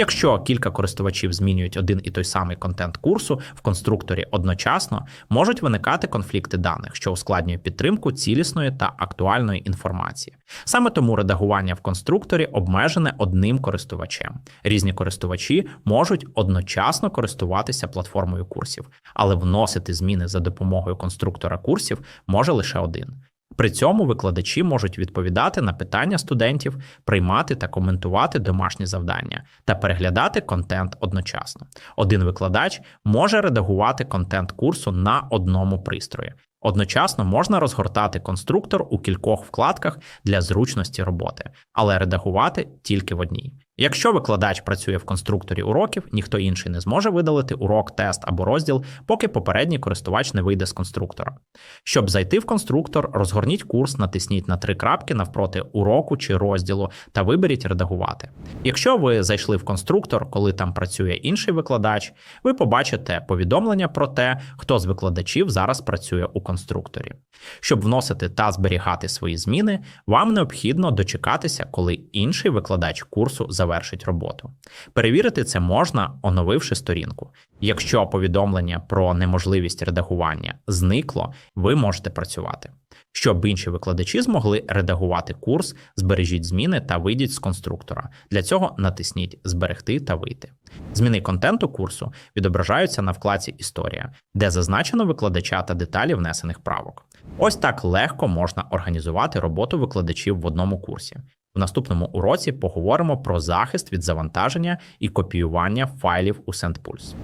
Якщо кілька користувачів змінюють один і той самий контент курсу в конструкторі одночасно, можуть виникати конфлікти даних, що ускладнює підтримку цілісної та актуальної інформації. Саме тому редагування в конструкторі обмежене одним користувачем. Різні користувачі можуть одночасно користуватися платформою курсів, але вносити зміни за допомогою конструктора курсів може лише один. При цьому викладачі можуть відповідати на питання студентів, приймати та коментувати домашні завдання та переглядати контент одночасно. Один викладач може редагувати контент курсу на одному пристрої. Одночасно можна розгортати конструктор у кількох вкладках для зручності роботи, але редагувати тільки в одній. Якщо викладач працює в конструкторі уроків, ніхто інший не зможе видалити урок, тест або розділ, поки попередній користувач не вийде з конструктора. Щоб зайти в конструктор, розгорніть курс, натисніть на три крапки навпроти уроку чи розділу та виберіть редагувати. Якщо ви зайшли в конструктор, коли там працює інший викладач, ви побачите повідомлення про те, хто з викладачів зараз працює у конструкторі. Щоб вносити та зберігати свої зміни, вам необхідно дочекатися, коли інший викладач курсу завершить роботу. Перевірити це можна, оновивши сторінку. Якщо повідомлення про неможливість редагування зникло, ви можете працювати. Щоб інші викладачі змогли редагувати курс, збережіть зміни та вийдіть з конструктора. Для цього натисніть Зберегти та вийти. Зміни контенту курсу відображаються на вкладці Історія, де зазначено викладача та деталі внесених правок. Ось так легко можна організувати роботу викладачів в одному курсі. В наступному уроці поговоримо про захист від завантаження і копіювання файлів у SendPulse.